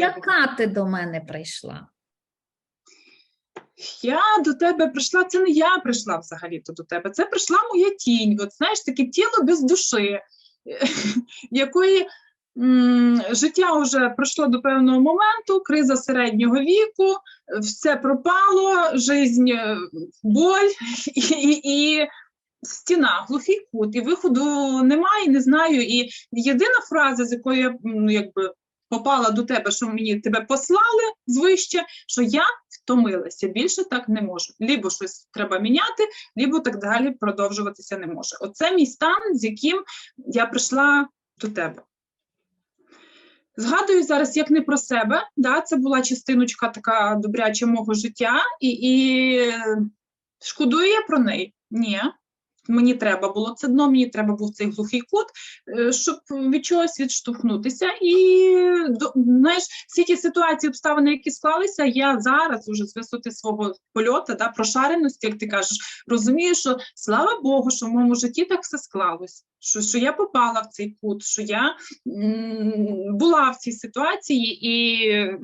Яка ти до мене прийшла? Я до тебе прийшла, це не я прийшла взагалі-то до тебе, це прийшла моя тінь. От знаєш, таке тіло без душі, якої м, життя вже пройшло до певного моменту, криза середнього віку, все пропало, жизнь, е, боль і, і, і стіна, глухий кут, і виходу немає, не знаю. І єдина фраза, з якою я ну, якби попала до тебе, що мені тебе послали звище, що я втомилася, більше так не можу. Лібо щось треба міняти, лібо так далі продовжуватися не може. Оце мій стан, з яким я прийшла до тебе. Згадую зараз як не про себе, да, це була частиночка така добряча мого життя, і, і шкодую я про неї? Ні. Мені треба було це дно, мені треба був цей глухий кут, е, щоб від чогось відштовхнутися. І знаєш, всі ті ситуації, обставини, які склалися, я зараз уже з висоти свого польоту, да, прошареності, як ти кажеш, розумію, що слава Богу, що в моєму житті так все склалось. Що, що я попала в цей кут, що я м, була в цій ситуації, і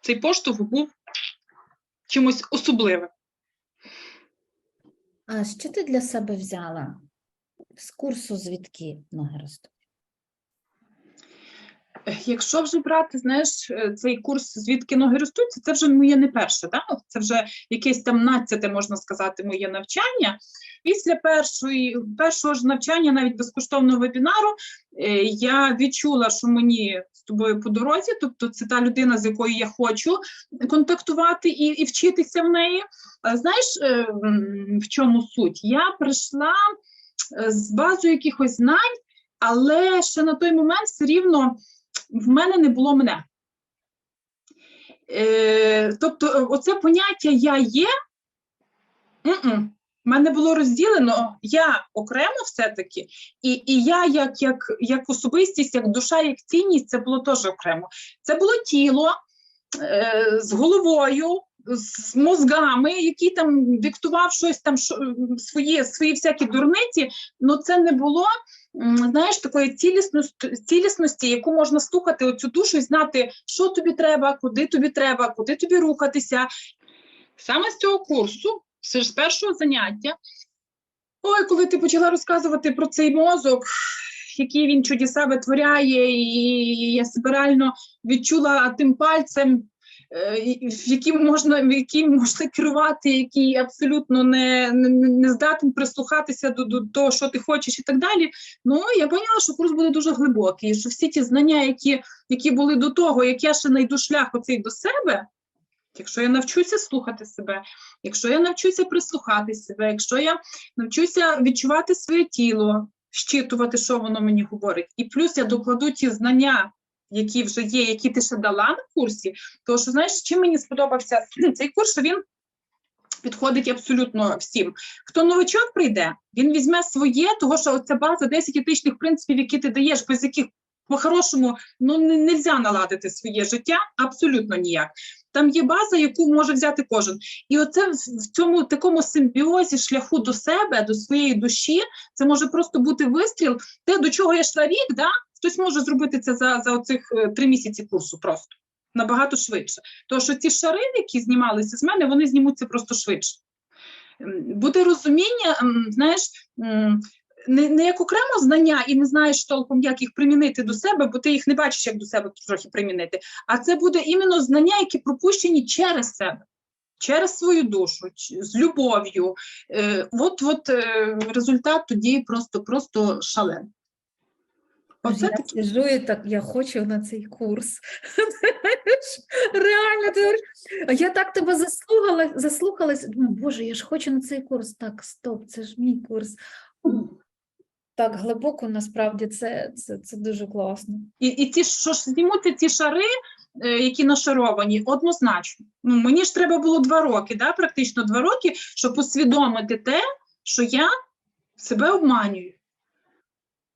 цей поштовх був чимось особливим. А що ти для себе взяла з курсу звідки ноги ростуть? Якщо вже брати, знаєш, е, цей курс звідки ноги ростуть, це вже моє не перше, так? це вже якесь там надцяте, можна сказати, моє навчання. Після першої, першого ж навчання, навіть безкоштовного вебінару, е, я відчула, що мені з тобою по дорозі, тобто це та людина, з якою я хочу контактувати і, і вчитися в неї. Знаєш, е, в чому суть? Я прийшла з базою якихось знань, але ще на той момент все рівно в мене не було мене. Е, тобто, е, оце поняття я є, м-м, в мене було розділено я окремо все-таки, і, і я як, як, як особистість, як душа, як цінність, це було теж окремо. Це було тіло е, з головою, з мозгами, який там диктував щось там що, свої, свої всякі дурниці, але це не було знаєш, такої цілісності, цілісності, яку можна стукати оцю душу і знати, що тобі треба, куди тобі треба, куди тобі рухатися. Саме з цього курсу, з першого заняття, ой, коли ти почала розказувати про цей мозок, який він чудеса витворяє, і я себе реально відчула тим пальцем, яким можна, яким можна керувати, який абсолютно не, не, не здатен прислухатися до, до того, що ти хочеш, і так далі. Ну, я поняла, що курс буде дуже глибокий, що всі ті знання, які, які були до того, як я ще знайду шлях оцей до себе, якщо я навчуся слухати себе, якщо я навчуся прислухати себе, якщо я навчуся відчувати своє тіло, щитувати, що воно мені говорить, і плюс я докладу ті знання, які вже є, які ти ще дала на курсі, то що знаєш, чим мені сподобався цей курс, що він підходить абсолютно всім. Хто новичок прийде, він візьме своє, того що ця база 10 етичних принципів, які ти даєш, без яких по-хорошому ну не нельзя наладити своє життя абсолютно ніяк. Там є база, яку може взяти кожен. І оце в цьому такому симбіозі шляху до себе, до своєї душі, це може просто бути вистріл. Те, до чого я йшла рік, да? хтось може зробити це за, за оцих е, три місяці курсу просто набагато швидше. Тому що ті шари, які знімалися з мене, вони знімуться просто швидше. Буде розуміння, знаєш, не, не як окремо знання і не знаєш толком, як їх примінити до себе, бо ти їх не бачиш, як до себе трохи примінити. А це буде іменно знання, які пропущені через себе, через свою душу, з любов'ю. Е, от, от е, результат тоді просто, просто шалений. Оце я такі сижу і так, я хочу на цей курс. Реально, ти я так тебе заслухала, заслухалась. Думаю, Боже, я ж хочу на цей курс. Так, стоп, це ж мій курс. Так глибоко, насправді, це, це, це дуже класно. І, і ті, що ж знімуться ці шари, е, які нашаровані, однозначно. Ну, мені ж треба було два роки, да, практично два роки, щоб усвідомити те, що я себе обманюю.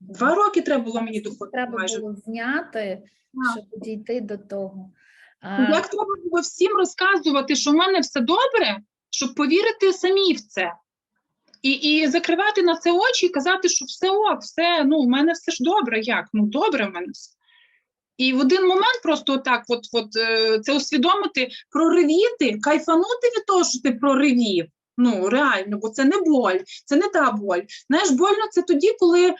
Два роки треба було мені доходити Треба майже. було зняти, щоб дійти до того. А, Як треба було всім розказувати, що в мене все добре, щоб повірити самі в це. І, і закривати на це очі і казати, що все ок, все, ну, в мене все ж добре. Як? Ну, добре в мене все. І в один момент просто так, от, от е, це усвідомити, проривіти, кайфанути від того, що ти проривів. Ну, реально, бо це не боль, це не та боль. Знаєш, больно це тоді, коли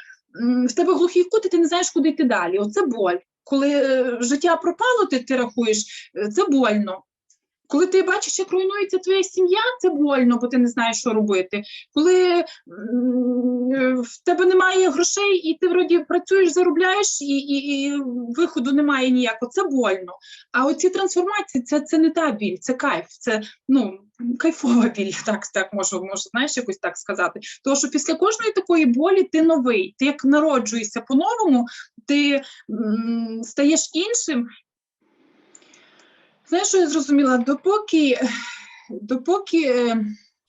в тебе глухий кут, і ти не знаєш, куди йти далі. Оце боль. Коли е, життя пропало, ти, ти рахуєш, е, це больно. Коли ти бачиш, як руйнується твоя сім'я, це больно, бо ти не знаєш, що робити. Коли е, в тебе немає грошей, і ти вроді працюєш, заробляєш, і, і, і виходу немає ніякого, це больно. А оці трансформації це, це не та біль, це кайф, це ну, кайфова біль, так, так можу, можу, знаєш, якось так сказати. Тому що після кожної такої болі ти новий, ти як народжуєшся по-новому, ти м, стаєш іншим. Знаєш, що я зрозуміла? Допоки, допоки е,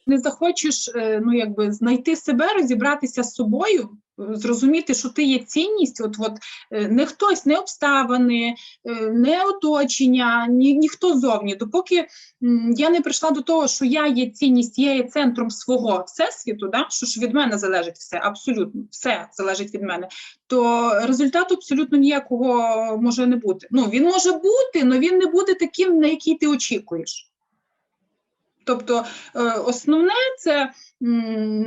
не захочеш е, ну, якби, знайти себе, розібратися з собою, зрозуміти, що ти є цінність, от, от, е, не хтось, не обставини, е, не оточення, ні, ніхто зовні. Допоки я не прийшла до того, що я є цінність, я є центром свого всесвіту, да? що ж від мене залежить все, абсолютно все залежить від мене, то результату абсолютно ніякого може не бути. Ну, він може бути, але він не буде таким, на який ти очікуєш. Тобто, е, основне це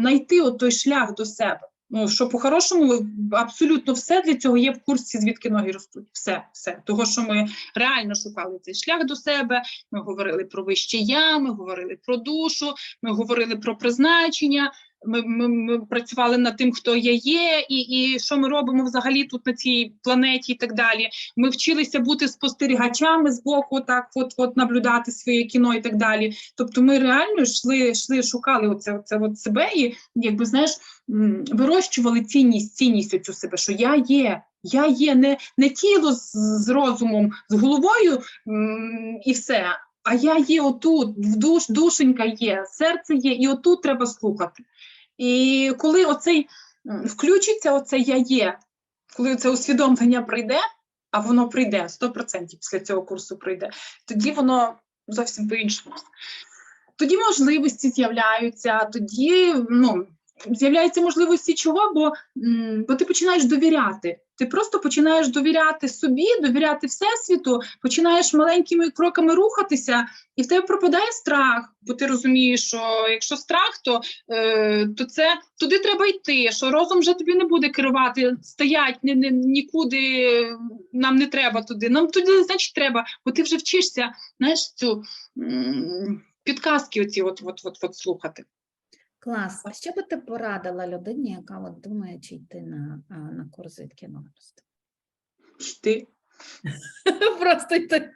знайти той шлях до себе. Ну, що по-хорошому абсолютно все для цього є в курсі, звідки ноги ростуть. Все, все. Того, що ми реально шукали цей шлях до себе. Ми говорили про вище я, ми говорили про душу, ми говорили про призначення. Ми, ми, ми працювали над тим, хто я є, і, і що ми робимо взагалі тут на цій планеті, і так далі. Ми вчилися бути спостерігачами з боку, так от, от наблюдати своє кіно і так далі. Тобто, ми реально йшли, йшли шукали оце, оце от себе і якби знаєш, вирощували цінність, цінність оцю себе, що я є. Я є не, не тіло з, з розумом, з головою і все. А я є отут, в душ, душенька є, серце є, і отут треба слухати. І коли оцей включиться, оце я є, коли це усвідомлення прийде, а воно прийде 100% після цього курсу прийде, тоді воно зовсім по-іншому. Тоді можливості з'являються, тоді ну, з'являються можливості чого, бо, бо ти починаєш довіряти. Ти просто починаєш довіряти собі, довіряти Всесвіту, починаєш маленькими кроками рухатися, і в тебе пропадає страх, бо ти розумієш, що якщо страх, то, е, то це туди треба йти, що розум вже тобі не буде керувати, стоять ні, ні, нікуди, нам не треба туди. Нам туди, значить, треба, бо ти вже вчишся, знаєш, цю підказки оці от, от, от, от слухати. Клас. А що би ти порадила людині, яка от думає, чи йти на, на курс ноги? Йти. Просто йти.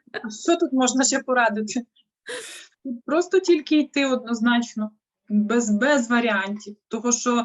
Що тут можна ще порадити? Просто тільки йти однозначно, без, без варіантів. Того, що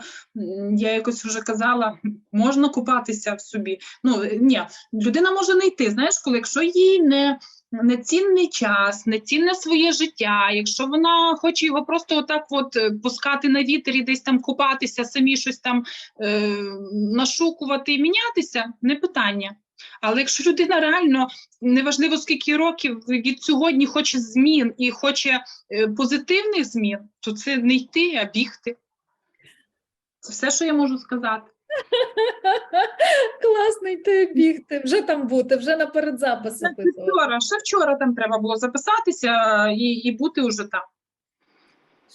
я якось вже казала, можна купатися в собі. Ну, е, ні, людина може не йти. Знаєш, коли якщо їй не, не цінний час, не цінне своє життя, якщо вона хоче його просто отак от е, пускати на вітер і десь там купатися, самі щось там е, нашукувати і мінятися, не питання. Але якщо людина реально неважливо скільки років від сьогодні хоче змін і хоче е, позитивних змін, то це не йти, а бігти. Це все, що я можу сказати. Класно йти бігти, вже там бути, вже на передзапис Це записувати. Вчора, ще вчора там треба було записатися і, і бути вже там.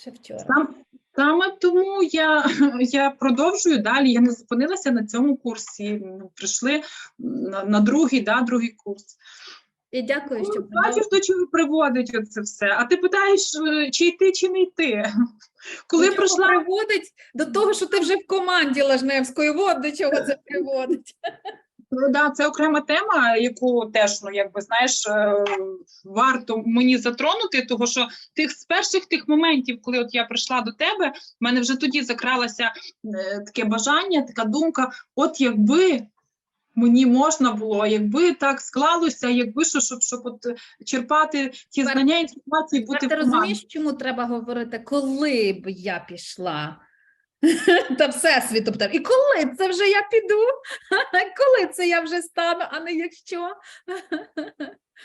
Ще вчора. Сам- Саме тому я, я продовжую далі. Я не зупинилася на цьому курсі. Прийшли на, на другий, да, другий курс. І дякую, що Ну, Бачиш, до чого приводить оце все. А ти питаєш, е, чи йти, чи не йти. Коли прийшла приводить до того, що ти вже в команді Лажневської, от до чого це приводить. Ну, да, це окрема тема, яку теж, ну якби знаєш, е, варто мені затронути, тому що тих з перших тих моментів, коли от я прийшла до тебе, в мене вже тоді закралося е, таке бажання, така думка: от якби. Мені можна було, якби так склалося, якби що, щоб, щоб от черпати ті Тепер- знання, інформації, бути Ти розумієш, чому треба говорити, коли б я пішла? Та всесвіту питав. І коли це вже я піду? Коли це я вже стану, а не якщо?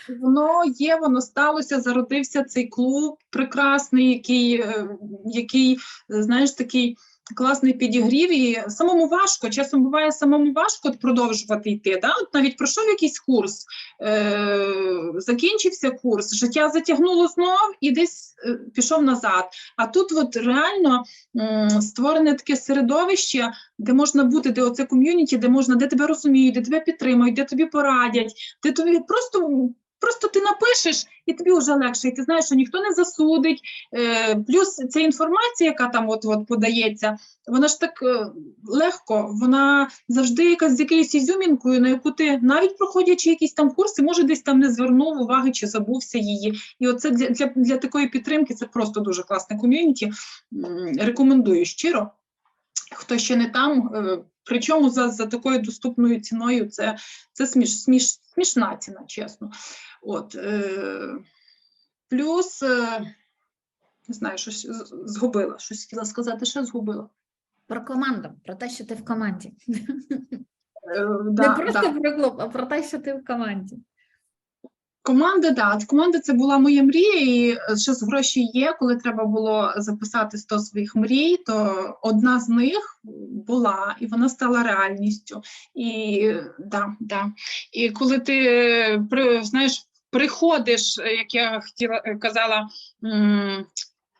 Воно є, воно сталося, зародився цей клуб прекрасний, який, е, який е, знаєш, такий класний підігрів, і самому важко, часом буває самому важко продовжувати йти. Да? От навіть пройшов якийсь курс, е- закінчився курс, життя затягнуло знов і десь е, пішов назад. А тут от реально м, створене таке середовище, де можна бути, де оце ком'юніті, де можна, де тебе розуміють, де тебе підтримують, де тобі порадять, де тобі просто. Просто ти напишеш, і тобі вже легше, і ти знаєш, що ніхто не засудить. Е, плюс ця інформація, яка там от, от подається, вона ж так е, легко, вона завжди якась з якоюсь ізюмінкою, на яку ти навіть проходячи якісь там курси, може десь там не звернув уваги чи забувся її. І оце для, для, для такої підтримки це просто дуже класне ком'юніті. Рекомендую щиро. Хто ще не там, е, причому за, за такою доступною ціною, це, це сміш, сміш, смішна ціна, чесно. От, е, плюс, е, не знаю, щось згубила, щось хотіла сказати, що згубила. Про команду, про те, що ти в команді. Е, Не просто да. про клуб, а про те, що ти в команді. Команда, да, команда це була моя мрія, і е, ще з гроші є. Коли треба було записати 100 своїх мрій, то одна з них була, і вона стала реальністю. І е, да, да. І коли ти е, знаєш, приходиш, е, як я хотіла е, казала,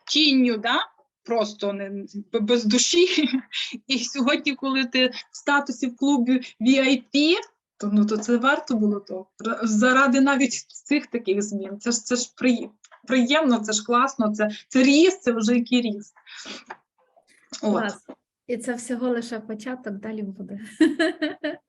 тінню, да? Просто не без душі. І сьогодні, коли ти в статусі в клубі VIP, то ну то це варто було то заради навіть цих таких змін. Це ж це ж приємно, це ж класно, це, це ріст, це вже який ріст. От. І це всього лише початок, далі буде.